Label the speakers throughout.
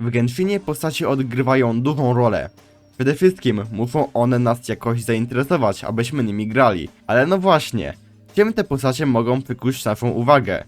Speaker 1: W Genshinie postaci odgrywają dużą rolę. Przede wszystkim muszą one nas jakoś zainteresować, abyśmy nimi grali. Ale no właśnie, czym te postacie mogą przykuć naszą uwagę?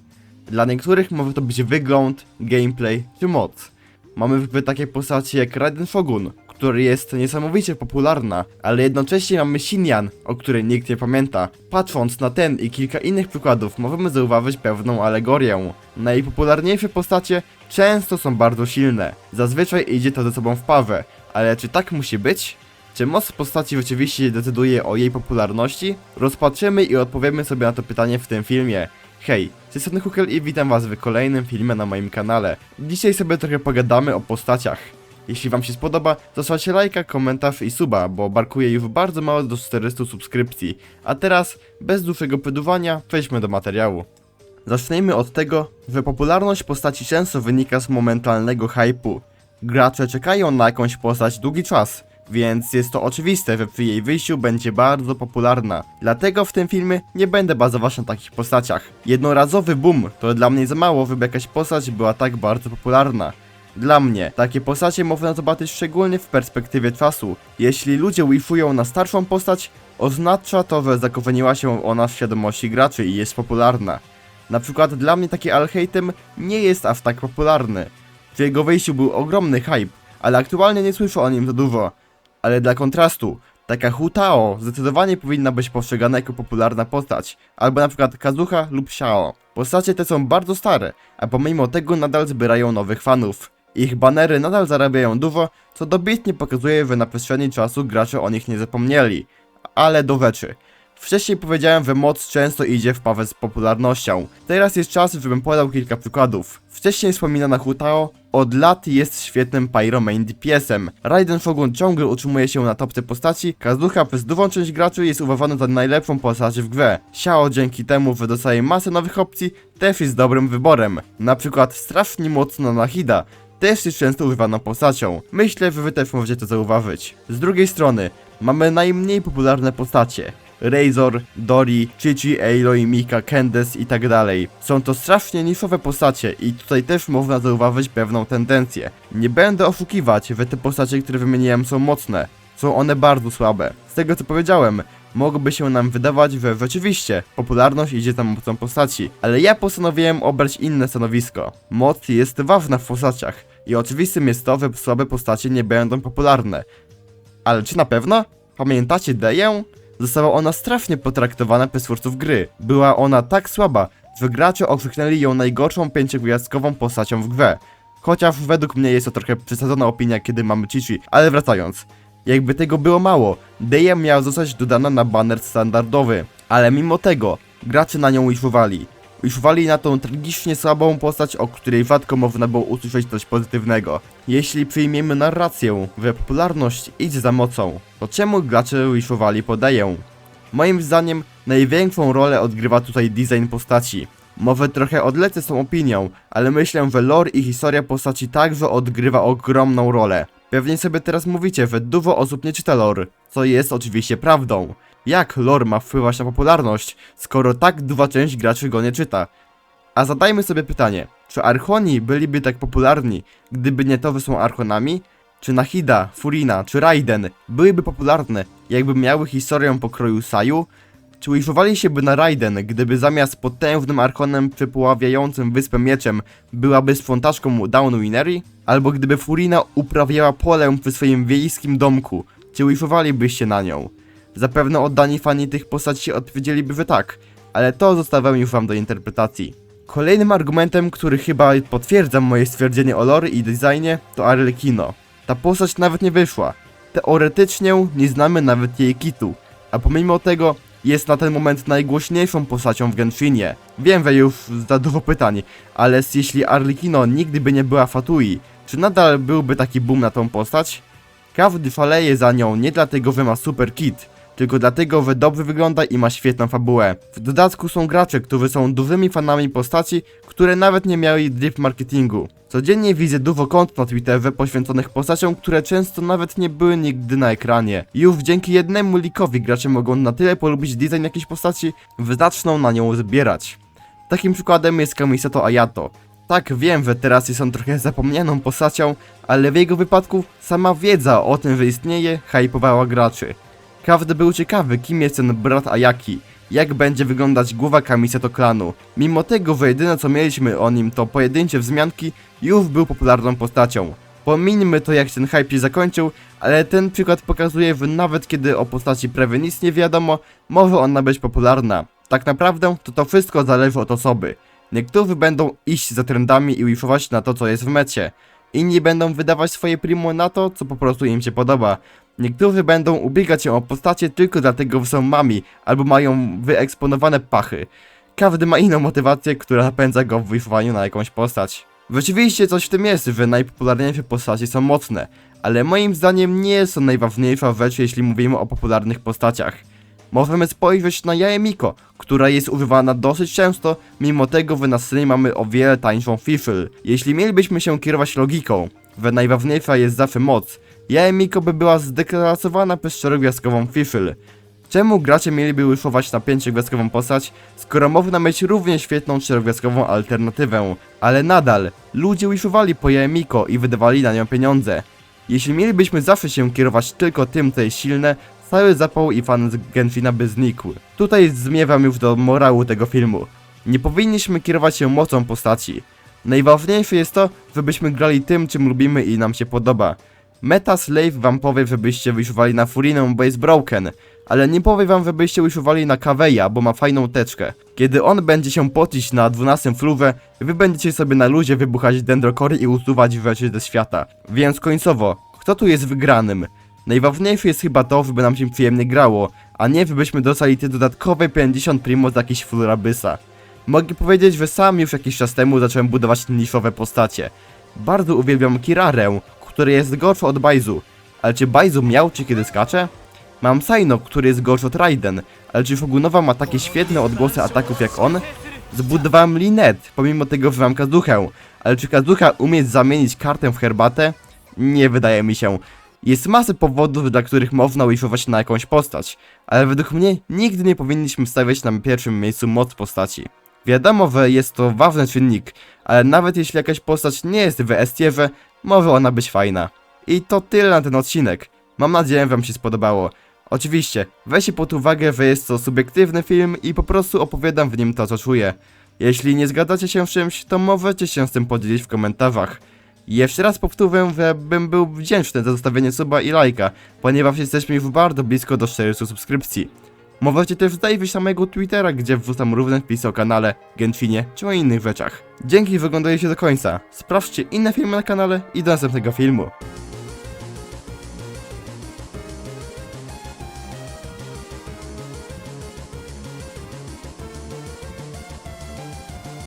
Speaker 1: Dla niektórych może to być wygląd, gameplay czy moc. Mamy w takie postacie jak Raiden Shogun, który jest niesamowicie popularna, ale jednocześnie mamy Xinyan, o której nikt nie pamięta. Patrząc na ten i kilka innych przykładów, możemy zauważyć pewną alegorię. Najpopularniejsze postacie często są bardzo silne. Zazwyczaj idzie to ze sobą w parze, ale czy tak musi być? Czy moc postaci rzeczywiście decyduje o jej popularności? Rozpatrzymy i odpowiemy sobie na to pytanie w tym filmie. Hej, z tej strony Hukel i witam was w kolejnym filmie na moim kanale. Dzisiaj sobie trochę pogadamy o postaciach. Jeśli wam się spodoba, zostawcie lajka, komentarz i suba, bo barkuje już bardzo mało do 400 subskrypcji. A teraz, bez dłuższego pydowania, przejdźmy do materiału. Zacznijmy od tego, że popularność postaci często wynika z momentalnego hypu. Gracze czekają na jakąś postać długi czas, więc jest to oczywiste, że przy jej wyjściu będzie bardzo popularna. Dlatego w tym filmie nie będę bazować na takich postaciach. Jednorazowy boom to dla mnie za mało, żeby jakaś postać była tak bardzo popularna. Dla mnie, takie postacie można zobaczyć szczególnie w perspektywie czasu. Jeśli ludzie wifują na starszą postać, oznacza to, że zakorzeniła się ona w świadomości graczy i jest popularna. Na przykład dla mnie taki Alhatem nie jest aż tak popularny. Przy jego wyjściu był ogromny hype, ale aktualnie nie słyszę o nim za dużo. Ale dla kontrastu, taka Hu Tao zdecydowanie powinna być postrzegana jako popularna postać, albo na przykład Kazuha lub Xiao. Postacie te są bardzo stare, a pomimo tego nadal zbierają nowych fanów. Ich banery nadal zarabiają dużo, co dobitnie pokazuje, że na przestrzeni czasu gracze o nich nie zapomnieli. Ale do rzeczy. Wcześniej powiedziałem, że moc często idzie w parze z popularnością. Teraz jest czas, żebym podał kilka przykładów. Wcześniej wspominana Hutao od lat jest świetnym Pyro Main DPS-em. Raiden Shogun ciągle utrzymuje się na topce postaci, Kazuha przez dużą część graczy jest uważany za najlepszą postać w grze. Xiao dzięki temu, że dostaje masę nowych opcji, też jest dobrym wyborem. Na przykład strasznie mocna Nahida, też jest często używaną postacią. Myślę, że wy też możecie to zauważyć. Z drugiej strony, mamy najmniej popularne postacie. Razor, Dori, Chichi, Aloy, Mika, Candace i tak dalej. Są to strasznie niszowe postacie i tutaj też można zauważyć pewną tendencję. Nie będę oszukiwać, że te postacie, które wymieniłem są mocne. Są one bardzo słabe. Z tego co powiedziałem, mogłoby się nam wydawać, że rzeczywiście popularność idzie za mocą postaci, ale ja postanowiłem obrać inne stanowisko. Moc jest ważna w postaciach i oczywistym jest to, że słabe postacie nie będą popularne. Ale czy na pewno? Pamiętacie Deję? Została ona strasznie potraktowana przez twórców gry. Była ona tak słaba, że gracze okrzyknęli ją najgorszą pięciogwiazdkową postacią w grze. Chociaż według mnie jest to trochę przesadzona opinia, kiedy mamy Chichi, ale wracając. Jakby tego było mało, Deja miała zostać dodana na banner standardowy, ale mimo tego gracze na nią wishowali. Wishowali na tą tragicznie słabą postać, o której rzadko można było usłyszeć coś pozytywnego. Jeśli przyjmiemy narrację, że popularność idzie za mocą, to czemu gracze wishowali po Deję? Moim zdaniem największą rolę odgrywa tutaj design postaci. Może trochę odlecę z tą opinią, ale myślę, że lore i historia postaci także odgrywa ogromną rolę. Pewnie sobie teraz mówicie, że dużo osób nie czyta lore, co jest oczywiście prawdą. Jak lore ma wpływać na popularność, skoro tak duża część graczy go nie czyta? A zadajmy sobie pytanie, czy Archoni byliby tak popularni, gdyby nie to, że są Archonami? Czy Nahida, Furina, czy Raiden byłyby popularne, jakby miały historię pokroju Saju? Czy wishowali się by na Raiden, gdyby zamiast potężnym archonem przepławiającym wyspę mieczem byłaby sprzątaczką Downwinery? Albo gdyby Furina uprawiała polę przy swoim wiejskim domku, czy wishowalibyście na nią? Zapewne oddani fani tych postaci odpowiedzieliby, że tak, ale to zostawiam już wam do interpretacji. Kolejnym argumentem, który chyba potwierdza moje stwierdzenie o lore i designie, to Arlecchino. Ta postać nawet nie wyszła. Teoretycznie nie znamy nawet jej kitu, a pomimo tego jest na ten moment najgłośniejszą postacią w Genshinie. Wiem, że już za dużo pytań, ale jeśli Arlecchino nigdy by nie była Fatui, czy nadal byłby taki boom na tą postać? Każdy szaleje za nią nie dlatego, że ma super kit, tylko dlatego, że dobrze wygląda i ma świetną fabułę. W dodatku są gracze, którzy są dużymi fanami postaci, które nawet nie miały drip marketingu. Codziennie widzę dużo kont na Twitterze poświęconych postaciom, które często nawet nie były nigdy na ekranie. Już dzięki jednemu likowi gracze mogą na tyle polubić design jakiejś postaci, że zaczną na nią zbierać. Takim przykładem jest Kamisato Ayato. Tak, wiem, że teraz jest on trochę zapomnianą postacią, ale w jego wypadku sama wiedza o tym, że istnieje, hypowała graczy. Każdy był ciekawy, kim jest ten brat Ayaki, jak będzie wyglądać głowa Kamiseto klanu. Mimo tego, że jedyne co mieliśmy o nim to pojedyncze wzmianki, już był popularną postacią. Pomińmy to jak ten hype się zakończył, ale ten przykład pokazuje, że nawet kiedy o postaci prawie nic nie wiadomo, może ona być popularna. Tak naprawdę to to wszystko zależy od osoby. Niektórzy będą iść za trendami i wishować na to co jest w mecie. Inni będą wydawać swoje primo na to, co po prostu im się podoba. Niektórzy będą ubiegać się o postacie tylko dlatego, że są mami, albo mają wyeksponowane pachy. Każdy ma inną motywację, która napędza go w wishowaniu na jakąś postać. Rzeczywiście coś w tym jest, że najpopularniejsze postacie są mocne, ale moim zdaniem nie to najważniejsza rzecz, jeśli mówimy o popularnych postaciach. Możemy spojrzeć na Jaemiko, która jest używana dosyć często, mimo tego, że na scenie mamy o wiele tańszą Fiffle. Jeśli mielibyśmy się kierować logiką, że najważniejsza jest zawsze moc, Jaemiko by była zdeklasowana przez czterogwiazdkową Fiffle. Czemu gracze mieliby wishować na pięciogwiazdkową postać, skoro można mieć równie świetną czterogwiazdkową alternatywę? Ale nadal, ludzie wishowali po Jaemiko i wydawali na nią pieniądze. Jeśli mielibyśmy zawsze się kierować tylko tym, co jest silne, cały zapał i fan z Genshin'a by znikł. Tutaj zmiewam już do morału tego filmu. Nie powinniśmy kierować się mocą postaci. Najważniejsze jest to, żebyśmy grali tym, czym lubimy i nam się podoba. Meta Slave wam powie, żebyście wishowali na Furinę, bo jest broken, ale nie powie wam, żebyście wishowali na Kaweja, bo ma fajną teczkę. Kiedy on będzie się pocić na 12 flurze, wy będziecie sobie na luzie wybuchać dendrokory i usuwać rzeczy ze świata. Więc końcowo, kto tu jest wygranym? Najważniejsze jest chyba to, żeby nam się przyjemnie grało, a nie żebyśmy dostali te dodatkowe 50 primo za jakiś flurabysa. Mogę powiedzieć, że sam już jakiś czas temu zacząłem budować niszowe postacie. Bardzo uwielbiam Kirarę, który jest gorszy od Baizu. Ale czy Baizu miał czy kiedy skacze? Mam Saino, który jest gorszy od Raiden, ale czy Fogunowa ma takie świetne odgłosy ataków jak on? Zbudowałem Linet, pomimo tego, że mam Kazuchę, ale czy Kazucha umie zamienić kartę w herbatę? Nie wydaje mi się. Jest masę powodów, dla których można wishować na jakąś postać, ale według mnie nigdy nie powinniśmy stawiać na pierwszym miejscu moc postaci. Wiadomo, że jest to ważny czynnik, ale nawet jeśli jakaś postać nie jest w S-tierze, może ona być fajna. I to tyle na ten odcinek. Mam nadzieję, wam się spodobało. Oczywiście, weźcie pod uwagę, że jest to subiektywny film i po prostu opowiadam w nim to, co czuję. Jeśli nie zgadzacie się z czymś, to możecie się z tym podzielić w komentarzach. Jeszcze raz powtórzę, że bym był wdzięczny za zostawienie suba i lajka, ponieważ jesteśmy już bardzo blisko do 400 subskrypcji. Możecie też zajrzeć na mojego Twittera, gdzie wrzucam różne wpisy o kanale, Genshinie czy o innych rzeczach. Dzięki, że oglądaliście do końca. Sprawdźcie inne filmy na kanale i do następnego filmu.